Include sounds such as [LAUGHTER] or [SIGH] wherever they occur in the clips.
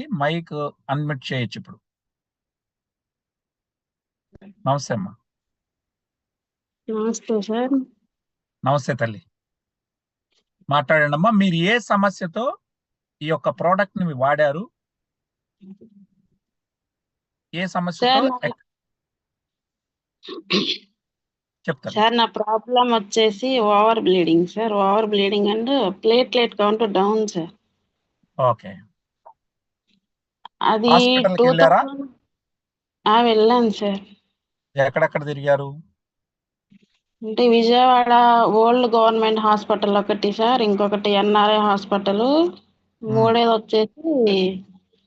Mic అన్మిట్ చేయొచ్చు ఇప్పుడు. నమస్తే అమ్మా. నమస్తే సార్. నమస్తే తల్లి. మాట్లాడండి అమ్మా మీరు ఏ సమస్యతో ఈ యొక్క ప్రోడక్ట్ని వాడారు? ఏ ఎక్- చెప్తారు సార్ నా ప్రాబ్లం వచ్చేసి over bleeding sir. Over bleeding and platelet count down sir. Okay. అది హాస్పిటల్కి? వెళ్ళాను సార్. ఎక్కడెక్కడ తిరిగారు? అంటే విజయవాడ ఓల్డ్ గవర్నమెంట్ హాస్పిటల్ ఒకటి సార్ ఇంకొకటి ఎన్ఆర్ఐ హాస్పిటల్ మూడేది వచ్చేసి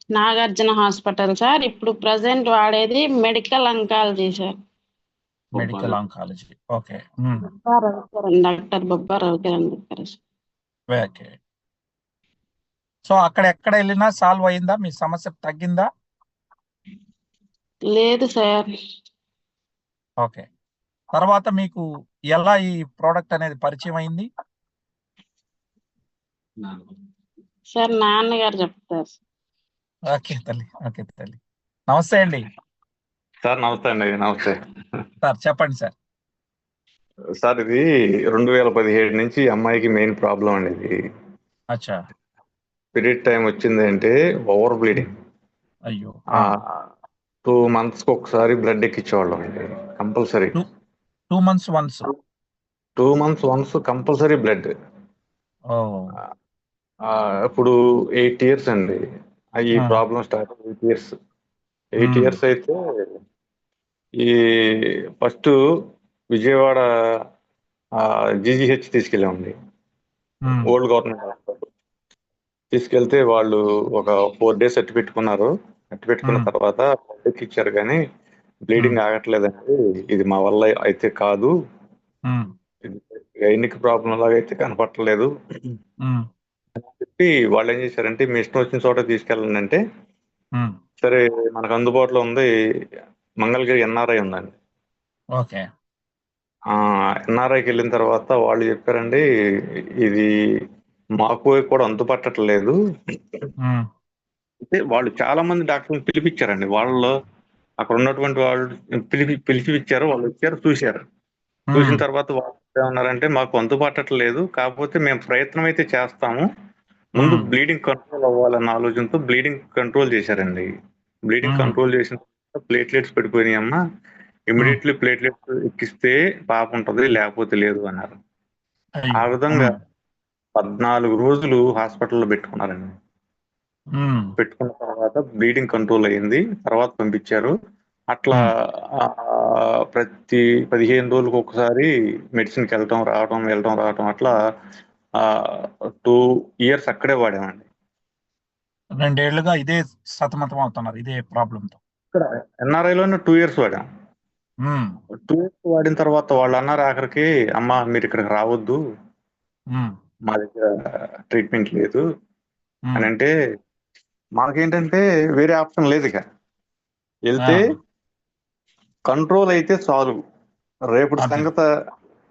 నాగార్జున హాస్పిటల్ సార్. ఇప్పుడు ప్రజెంట్ వాడేది medical oncology sir. Medical oncology okay. Doctor Bobba Ravikiran దగ్గర సార్. ఓకే. సో అక్కడ ఎక్కడ వెళ్ళినా సాల్వ్ అయిందా? మీ సమస్య తగ్గిందా? లేదు సార్. ఓకే. తర్వాత మీకు ఎలా ఈ ప్రోడక్ట్ అనేది పరిచయం అయింది? సార్ నాన్నగారు చెప్తారు. ఓకే తల్లి ఓకే తల్లి. నమస్తే అండి. సార్ నమస్తే అండి నమస్తే. సార్ చెప్పండి సార్. సార్ ఇది రెండు వేల పదిహేడు నుంచి అమ్మాయికి మెయిన్ ప్రాబ్లం అండి ఇది. అచ్చా. పీరియడ్ టైం వచ్చింది అంటే ఓవర్ బ్లీడింగ్. అయ్యో. టూ మంత్స్కి ఒకసారి బ్లడ్ ఎక్కించేవాళ్ళం అండి compulsory. Two months once. Two months once compulsory blood. ఇప్పుడు ఎయిట్ ఇయర్స్ అండి. ఈ. Problem start eight years. Eight. Years అయితే ఈ first Vijayawada GGH తీసుకెళ్ళామండి. Old government. తీసుకెళ్తే వాళ్ళు ఒక ఫోర్ డేస్ అట్టి పెట్టుకున్నారు. అట్టి పెట్టుకున్న. తర్వాత బ్లడ్ ఇచ్చారు కానీ బ్లీడింగ్ ఆగట్లేదండి. ఇది మా వల్ల అయితే కాదు. గైనిక్ ప్రాబ్లం లాగా అయితే కనపట్టలేదు చెప్పి వాళ్ళు ఏం చేశారంటే మీ ఇష్టం వచ్చిన చోట తీసుకెళ్ళండి అంటే సరే మనకు అందుబాటులో ఉంది మంగళగిరి ఎన్ఆర్ఐ ఉందండి. ఓకే. ఎన్ఆర్ఐకి వెళ్ళిన తర్వాత వాళ్ళు చెప్పారండి ఇది మాకు కూడా అంతుపట్టట్లేదు ఉమ్, అయితే వాళ్ళు చాలా మంది డాక్టర్లు పిలిపించారండి. వాళ్ళు అక్కడ ఉన్నటువంటి వాళ్ళు పిలిపి పిలిపించారు వాళ్ళు వచ్చారు చూశారు. చూసిన తర్వాత వాళ్ళు ఏమన్నారంటే మాకు అంతుపట్టట్లేదు కాకపోతే మేము ప్రయత్నం అయితే చేస్తాము. ముందు. బ్లీడింగ్ కంట్రోల్ అవ్వాలన్న ఆలోచనతో బ్లీడింగ్ కంట్రోల్ చేశారండి. బ్లీడింగ్. కంట్రోల్ చేసిన తర్వాత ప్లేట్లెట్స్ పడిపోయినాయి అమ్మ. ఇమీడియట్లీ ప్లేట్లెట్స్ ఎక్కిస్తే పాప ఉంటది లేకపోతే లేదు అన్నారు. ఆ విధంగా పద్నాలుగు రోజులు హాస్పిటల్లో పెట్టుకున్నారండి. పెట్టుకున్న తర్వాత బ్లీడింగ్ కంట్రోల్ అయ్యింది తర్వాత పంపించారు. అట్లా ప్రతి పదిహేను రోజులకు ఒకసారి మెడిసిన్కి వెళ్ళటం రావటం వెళ్ళటం రావటం అట్లా టూ ఇయర్స్ అక్కడే వాడామండి. రెండేళ్ళుగా ఇదే సతమతం అవుతున్నారు ఇదే ప్రాబ్లం తో ఇక్కడ ఎన్ఆర్ఐలోనే టూ ఇయర్స్ వాడాం. టూ ఇయర్స్ వాడిన తర్వాత వాళ్ళు అన్నారు ఆఖరికి అమ్మ మీరు ఇక్కడికి రావద్దు. మా దగ్గర ట్రీట్మెంట్ లేదు. ఉమ్, అని అంటే మాకేంటంటే వేరే ఆప్షన్ లేదు ఇక. వెళ్తే. కంట్రోల్ అయితే చాలు. రేపటి. సంగత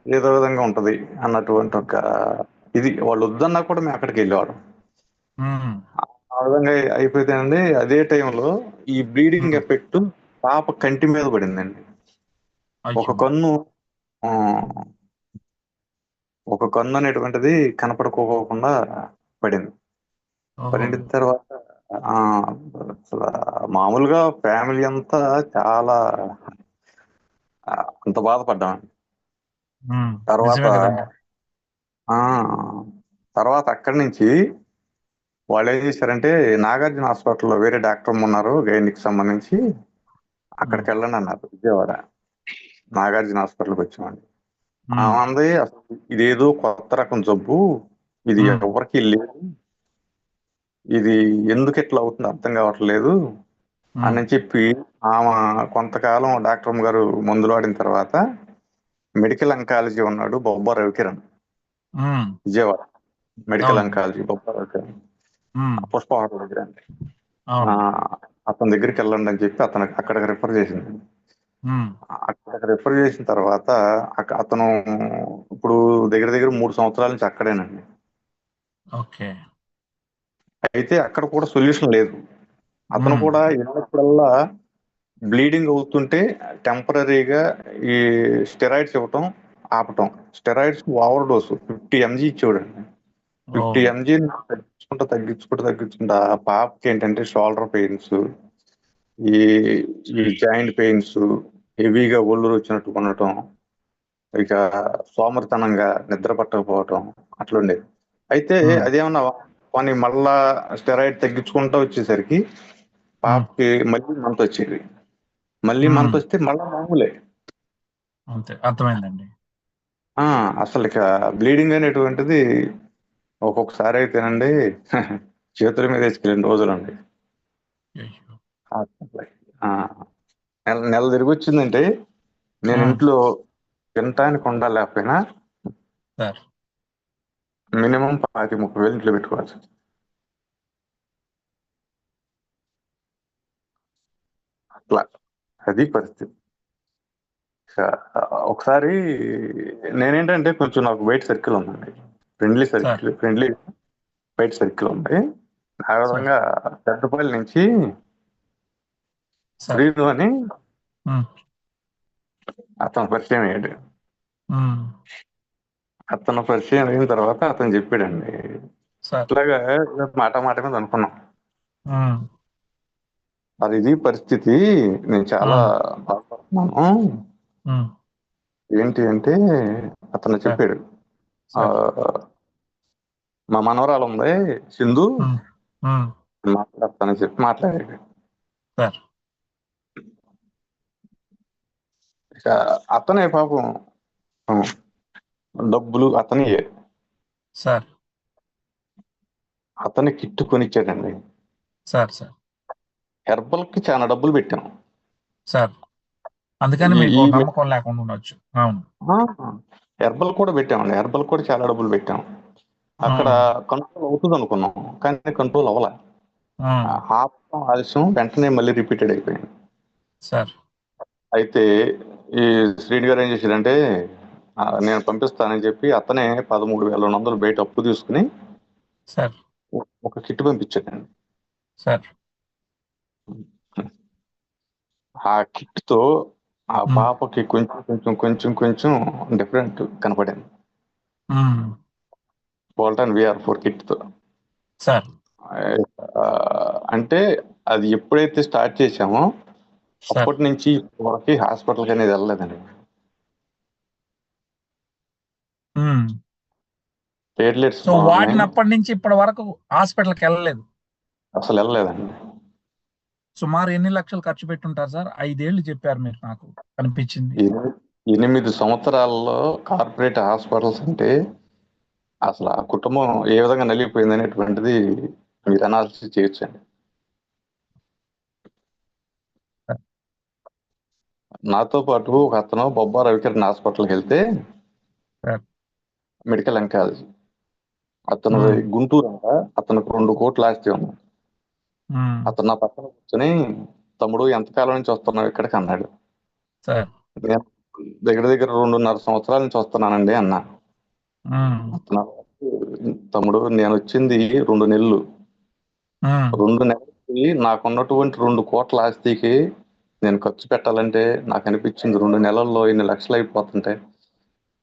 ఏదో విధంగా ఉంటది అన్నటువంటి ఒక ఇది. వాళ్ళు వద్దన్నా కూడా మేము అక్కడికి వెళ్ళేవాళ్ళం. ఉమ్, ఆ విధంగా అయిపోతేనండి అదే టైంలో ఈ బ్లీడింగ్ Hmm. ఎఫెక్ట్ పాప కంటి మీద పడిందండి. ఒక కన్ను ఒక కన్ను అనేటువంటిది కనపడుకోకుండా పడింది. పడిన తర్వాత అసలు మామూలుగా ఫ్యామిలీ అంతా చాలా అంత బాధపడ్డాం. ఉమ్, తర్వాత తర్వాత అక్కడి నుంచి వాళ్ళు ఏం చేశారంటే నాగార్జున హాస్పిటల్లో వేరే డాక్టర్ ఉన్నారు గైనిక్ సంబంధించి అక్కడికి వెళ్ళండి అన్నారు విజయవాడ. నాగార్జున హాస్పిటల్కి వచ్చామండి. ఆమంది అసలు ఇదేదో కొత్త రకం జబ్బు. ఇది. ఎవరికి లేదు. ఇది ఎందుకు ఇట్లా అవుతుంది అర్థం కావట్లేదు. అని చెప్పి ఆమె కొంతకాలం డాక్టర్ గారు మందులు వాడిన తర్వాత మెడికల్ అంకాలజీ ఉన్నాడు Bobba Ravikiran. Vijayawada. Medical. Oncology Bobba Ravikiran. Pushpa hotel దగ్గర. అతని దగ్గరికి వెళ్ళండి అని చెప్పి అతను అక్కడికి రిఫర్ చేసింది. ఉమ్, అక్కడికి రిఫర్ చేసిన తర్వాత అతను ఇప్పుడు దగ్గర దగ్గర మూడు సంవత్సరాల నుంచి అక్కడేనండి. ఓకే. అయితే అక్కడ కూడా సొల్యూషన్ లేదు. అతను. కూడా వెళ్ళినప్పుడల్లా బ్లీడింగ్ అవుతుంటే టెంపరీగా ఈ స్టెరాయిడ్స్ ఇవ్వటం ఆపటం. Steroids over dose fifty MG ఇచ్చేవాడండి. Fifty MG తగ్గించుకుంటా తగ్గించుకుంటా తగ్గించుకుంటా ఆ పాపకి ఏంటంటే షోల్డర్ పెయిన్స్ ఈ జాయింట్ పెయిన్స్ హెవీగా ఒళ్ళు వచ్చినట్టు ఉండటం ఇక సోమరితనంగా నిద్ర పట్టకపోవటం అట్లుండేది అయితే. అదేమన్నా కొన్ని మళ్ళా స్టెరాయిడ్ తగ్గించుకుంటా వచ్చేసరికి పాపకి మళ్ళీ మంత్ వచ్చేది. మళ్ళీ. మంత్ వస్తే మళ్ళీ మామూలే. అంతే అర్థమైందండి. ఆ అసలు ఇక బ్లీడింగ్ అనేటువంటిది ఒక్కొక్కసారి అయితేనండి చేతుల మీద వేసుకెళ్ళిన రోజులండి. నెల తిరిగి వచ్చిందంటే నేను. ఇంట్లో తినటానికి ఉండాలేకపోయినా సార్ మినిమం పాతి ముప్పై వేలు ఇంట్లో పెట్టుకోవాలి అట్లా. అది పరిస్థితి. ఒకసారి నేనేంటంటే కొంచెం నాకు వైట్ సర్కిల్ ఉందండి. Friendly circle friendly white circle ఉంది. ఆ విధంగా పెద్దపల్లి నుంచి శ్రీను అని. అతను పరిచయం అయ్యాడు. అతను పరిచయం అయిన తర్వాత అతను చెప్పాడండి. సార్. ఇట్లాగా మాట మాట మీద అనుకున్నాం. మరి ఇది పరిస్థితి నేను చాలా బాధపడుతున్నాను. ఏంటి అంటే అతను చెప్పాడు. మా మనవరాలు ఉంది సింధు. మాట్లాడతానని చెప్పి మాట్లాడాడు సార్ ఇక అతనే పాపం డబ్బులు అతని. సార్. అతని కిట్టు కొనిచ్చాడండి. Sir sir. హెర్బల్కి చాలా డబ్బులు పెట్టాం. సార్ అందుకని మీకు నమ్మకం లేకుండా ఉండొచ్చు. అవును. హెర్బల్ కూడా పెట్టామండి. హెర్బల్ కూడా చాలా డబ్బులు పెట్టాం. అక్కడ కంట్రోల్ అవుతుంది అనుకున్నాం కానీ కంట్రోల్ అవ్వలే. ఆపడం ఆలస్యం వెంటనే మళ్ళీ రిపీటెడ్ అయిపోయింది. సార్. అయితే ఈ శ్రీని గారు ఏం చేశారంటే నేను పంపిస్తానని చెప్పి అతనే పదమూడు వేల రెండు వందలు బయట అప్పు తీసుకుని సార్. ఒక కిట్ పంపించాడండి. సార్. ఆ కిట్తో ఆ. పాపకి కొంచెం కొంచెం కొంచెం కొంచెం డిఫరెంట్ కనపడింది. మ్మ్. బోల్టన్ విఆర్ ఫోర్ కిట్తో సార్ అంటే అది ఎప్పుడైతే స్టార్ట్ చేశామో అప్పటి నుంచి వరకు హాస్పిటల్కి అనేది వెళ్ళలేదండి. ప్లేట్లెట్స్ సో వాడినప్పటి నుంచి ఇప్పటి వరకు హాస్పిటల్కి వెళ్ళలేదు. అసలు వెళ్ళలేదండి. సుమారు ఎన్ని లక్షలు ఖర్చు పెట్టుంటారు సార్? ఐదేళ్ళు చెప్పారు మీరు నాకు. అనిపించింది ఎనిమిది ఎనిమిది సంవత్సరాల్లో కార్పొరేట్ హాస్పిటల్స్ అంటే అసలు ఆ కుటుంబం ఏ విధంగా నలిగిపోయింది అనేటువంటిది మీరు అనాలిసిస్ చేయొచ్చండి. నాతో పాటు ఒక అతను బొబ్బా రవికిరణ్ హాస్పిటల్కి వెళ్తే. మెడికల్ ఎంకాలజీ అతను. గుంటూరు అంట. అతనికి రెండు కోట్లు ఆస్తి ఉంది. అతను నా పక్కన కూర్చొని తమ్ముడు ఎంతకాలం నుంచి వస్తున్నావు ఇక్కడికి? అన్నాడు. నేను దగ్గర దగ్గర రెండున్నర సంవత్సరాల నుంచి వస్తున్నానండి అన్నా. తమ్ముడు నేను వచ్చింది రెండు నెలలు. రెండు నెలలకి నాకున్నటువంటి రెండు కోట్ల ఆస్తికి నేను ఖర్చు పెట్టాలంటే నాకు అనిపించింది రెండు నెలల్లో ఇన్ని లక్షలు అయిపోతుంటాయి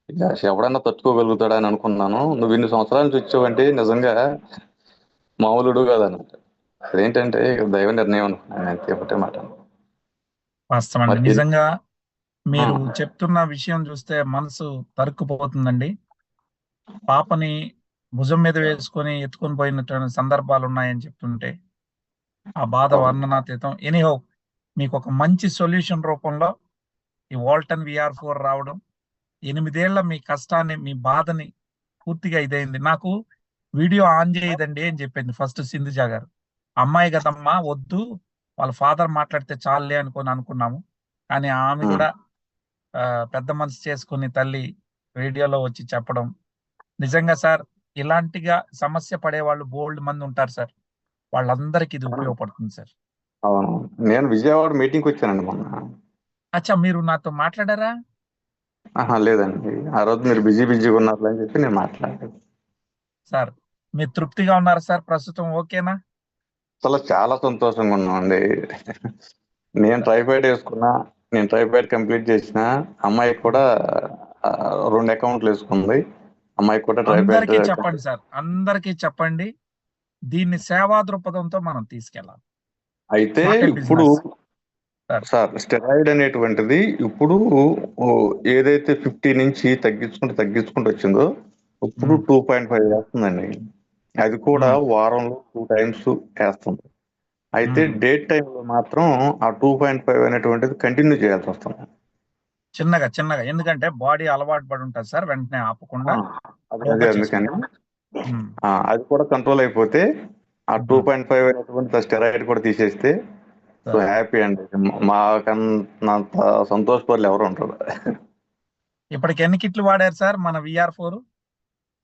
ఇక ఎవడన్నా తట్టుకోగలుగుతాడా అని అనుకున్నాను. నువ్వు ఇన్ని సంవత్సరాల నుంచి వచ్చావంటే నిజంగా మామూలుడు కాదన్నమాట. అదేంటంటే దైవ నిర్ణయం అనుకున్నాను అంతే ఒకటే మాట. వాస్తవం నిజంగా మీరు. చెప్తున్న విషయం చూస్తే మనసు తరుక్కుపోతుందండి. పాపని భుజం మీద వేసుకొని ఎత్తుకొని పోయినటువంటి సందర్భాలు ఉన్నాయని చెప్తుంటే ఆ బాధ. వర్ణనాతీతం. ఎనీహో మీకు ఒక మంచి సొల్యూషన్ రూపంలో ఈ వాల్టన్ విఆర్ ఫోర్ రావడం ఎనిమిదేళ్ళ మీ కష్టాన్ని మీ బాధని పూర్తిగా ఇదైంది. నాకు వీడియో ఆన్ చేయదండి అని చెప్పింది ఫస్ట్ సింధుజా గారు. అమ్మాయి కదమ్మా వద్దు వాళ్ళ ఫాదర్ మాట్లాడితే చాలులే అనుకొని అనుకున్నాము. కానీ ఆమె. కూడా పెద్ద మనసు చేసుకుని తల్లి రేడియోలో వచ్చి చెప్పడం. నిజంగా సార్ ఇలాంటిగా సమస్య పడే వాళ్ళు బోల్డ్ మంది ఉంటారు సార్. వాళ్ళందరికీ ఇది ఉపయోగపడుతుంది సార్. అవును. నేను విజయవాడ మీటింగ్కి వచ్చానండి మొన్న. అచ్చా మీరు నాతో మాట్లాడారా? ఆహా లేదండి. ఆ రోజు మీరు బిజీ బిజీగా ఉన్నారు అని చెప్పి నేను మాట్లాడాను. సార్ మీరు తృప్తిగా ఉన్నారా సార్? ప్రస్తుతం ఓకేనా? అసలు చాలా సంతోషంగా ఉన్నామండి. నేను ట్రైఫాయిడ్ వేసుకున్నా నేను ట్రైఫాయిడ్ కంప్లీట్ చేసిన అమ్మాయి కూడా ఆ, రెండు అకౌంట్లు వేసుకుంది. అమ్మాయి కూడా అందరికీ ట్రైఫాయిడ్ చెప్పండి సార్. అందరికీ చెప్పండి. దీన్ని సేవా దృక్పథంతో మనం తీసుకెళ్ళాలి. అయితే ఇప్పుడు. సార్ స్టెరాయిడ్ అనేటువంటిది ఇప్పుడు ఏదైతే ఫిఫ్టీ నుంచి తగ్గించుకుంటూ తగ్గించుకుంటూ వచ్చిందో ఇప్పుడు Hmm. టూ పాయింట్ ఫైవ్ వేస్తుందండి అది కూడా Hmm. వారంలో టూ టైమ్స్ వేస్తుంది అయితే Hmm. డేట్ టైంలో మాత్రం ఆ టూ పాయింట్ ఫైవ్ అనేటువంటిది కంటిన్యూ చేయాల్సి వస్తుంది చిన్నగా చిన్నగా ఎందుకంటే బాడీ అలవాటు పడి ఉంటుంది సార్ వెంటనే ఆపకుండా అది కూడా కంట్రోల్ అయిపోతే ఆ టూ Hmm. పాయింట్ ఫైవ్ అనేటువంటి స్టెరాయిడ్ కూడా తీసేస్తే సో. హ్యాపీ అండి. మాకన్నంత సంతోషపరులు ఎవరు ఉంటారు ఇప్పటికి ఎన్ని కిట్లు వాడారు సార్ మన విఆర్ ఫోర్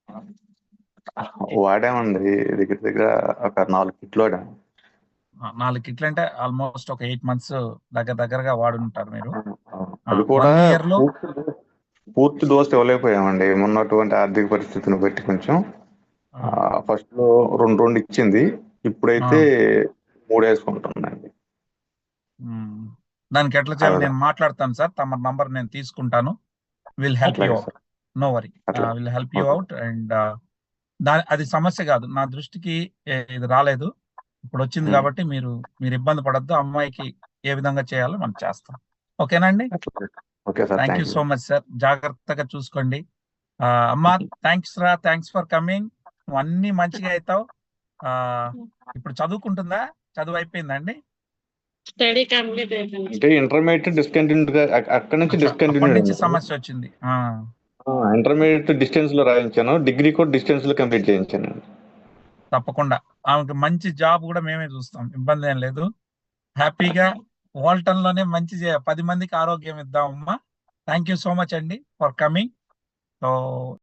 [LAUGHS] వాడామండి. దగ్గర దగ్గర ఒక నాలుగు కిట్లు వాడాము నాలుగు కిట్లు అంటే ఆల్మోస్ట్ ఒక ఎయిట్ మంత్స్ దగ్గర దగ్గరగా వాడుంటారు మీరు. అది కూడా పూర్తి డోస్- ఇవ్వలేకపోయామండి. ఉన్నటువంటి ఆర్థిక పరిస్థితిని బట్టి కొంచెం. ఫస్ట్లో రెండు రెండు ఇచ్చింది. ఇప్పుడైతే మూడు వేసుకుంటుందండి దానికి ఎట్లా చేయాలి. నేను మాట్లాడతాను సార్. తమ నంబర్ నేను తీసుకుంటాను. Will help you out no worry. Will help you. Out and దాని అది సమస్య కాదు. నా దృష్టికి ఇది రాలేదు. ఇప్పుడు వచ్చింది. కాబట్టి మీరు మీరు ఇబ్బంది పడద్దు. అమ్మాయికి ఏ విధంగా చేయాలో మనం చేస్తాం. ఓకేనండి thank you. So much sir జాగ్రత్తగా చూసుకోండి. అమ్మా థ్యాంక్స్ రా థ్యాంక్స్ ఫర్ కమింగ్ నువ్వు అన్ని మంచిగా అవుతావు ఆ, [LAUGHS] ఇప్పుడు చదువుకుంటుందా? చదువు అయిపోయిందండి? స్టడీ కంప్లీట్ అయిపోయింది. అంటే ఇంటర్మీడియట్ డిస్కంటిన్యూ అక్కడ నుంచి అప్పటి నుంచి డిస్కంటిన్యూ సమస్య వచ్చింది. ఆ, ఇంటర్మీడియట్ డిస్టెన్స్లో రాయించాను. డిగ్రీ కూడా డిస్టెన్స్లో కంప్లీట్ చేయించాను. తప్పకుండా. ఆమెకి మంచి జాబ్ కూడా మేమే చూస్తాం. ఇబ్బంది ఏం లేదు. హ్యాపీగా వాల్టన్లోనే మంచి చే- పది మందికి ఆరోగ్యం ఇద్దాం అమ్మా. థ్యాంక్ యూ సో మచ్ అండి ఫర్ కమింగ్ సో